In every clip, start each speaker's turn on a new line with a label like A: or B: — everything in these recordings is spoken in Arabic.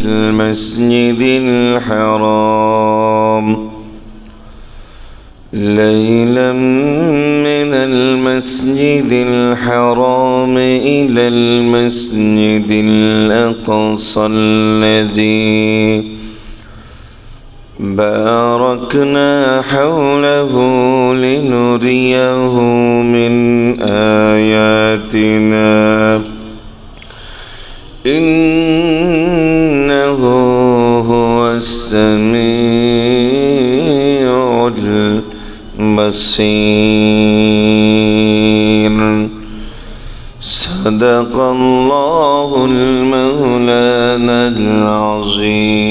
A: المسجد الحرام. ليلا من المسجد الحرام إلى المسجد الأقصى الذي باركنا حوله لنريه من آياتنا. البصير صدق الله المولانا العظيم.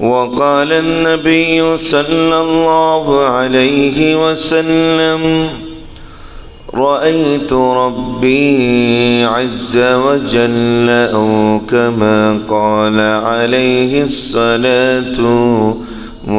A: وقال النبي صلى الله عليه وسلم رأيت ربي عز وجل أو كما قال عليه الصلاة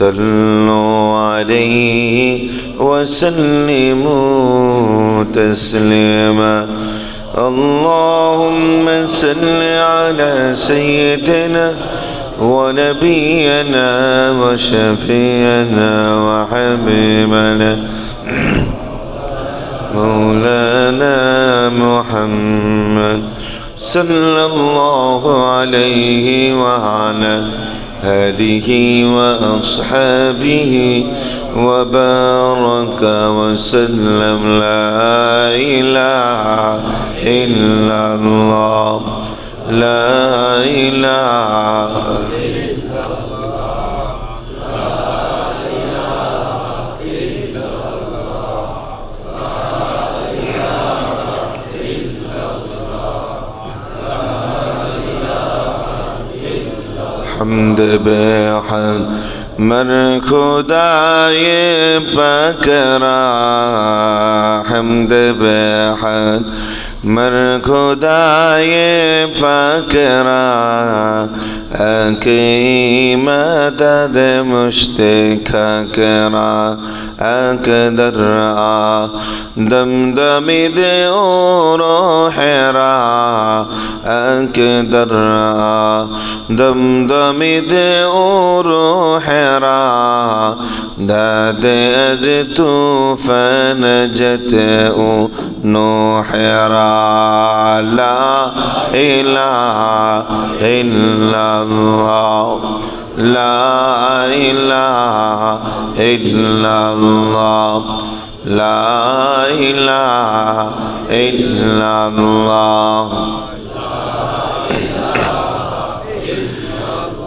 A: صلوا عليه وسلموا تسليما. اللهم صل على سيدنا ونبينا وشفينا وحبيبنا مولانا محمد صلى الله عليه وعلى آله وأصحابه وبارك وسلم. لا إله حمد بحمد من خدای بکرا حمد بحمد من خدای بکرا اکی مدد مشتک کرا أقدر دم دمید أو روح را أقدر دم دمید أو روح را. داد از توفان جت أو نوح را. لا اله الا الله. لا إله إلا الله. لا